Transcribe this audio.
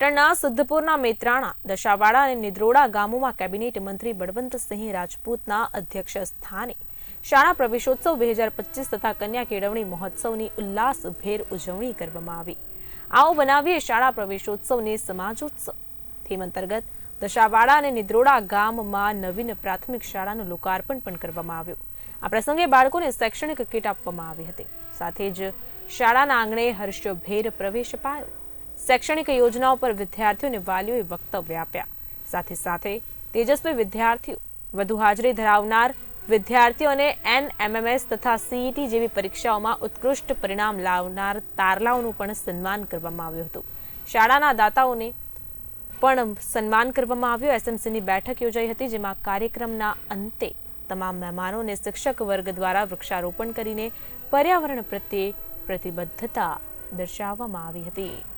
પાટણના સિદ્ધપુરના મેત્રાણા, દશાવાડા અને નિદ્રોડા ગામોમાં કેબિનેટ મંત્રી બળવંતસિંહ રાજપૂતના અધ્યક્ષ સ્થાને શાળા પ્રવેશોત્સવ બે તથા કન્યા કેળવણી મહોત્સવની ઉલ્લાસભેર ઉજવણી કરવામાં આવી. આવો બનાવીએ શાળા પ્રવેશોત્સવને સમાજોત્સવ. થીમ અંતર્ગત દશાવાડા અને નિદ્રોડા ગામમાં નવીન પ્રાથમિક શાળાનું લોકાર્પણ પણ કરવામાં આવ્યું. આ પ્રસંગે બાળકોને શૈક્ષણિક કીટ આપવામાં આવી હતી. સાથે જ શાળાના આંગણે હર્ષભેર પ્રવેશ અપાયો શૈક્ષણિક યોજનાઓ પર વિદ્યાર્થીઓને વાલીઓએ વક્તવ્ય આપ્યા. સાથે સાથે તેજસ્વી વિદ્યાર્થીઓ વધુ હાજરી ધરાવનાર વિદ્યાર્થીઓને એનએમએમએસ તથા સીઈટી જેવી પરીક્ષાઓમાં ઉત્કૃષ્ટ પરિણામ લાવનાર તારલાઓનું પણ સન્માન કરવામાં આવ્યું હતું. શાળાના દાતાઓને પણ સન્માન કરવામાં આવ્યું. એસએમસીની બેઠક યોજાઈ હતી, જેમાં કાર્યક્રમના અંતે તમામ મહેમાનોને શિક્ષક વર્ગ દ્વારા વૃક્ષારોપણ કરીને પર્યાવરણ પ્રત્યે પ્રતિબદ્ધતા દર્શાવવામાં આવી હતી.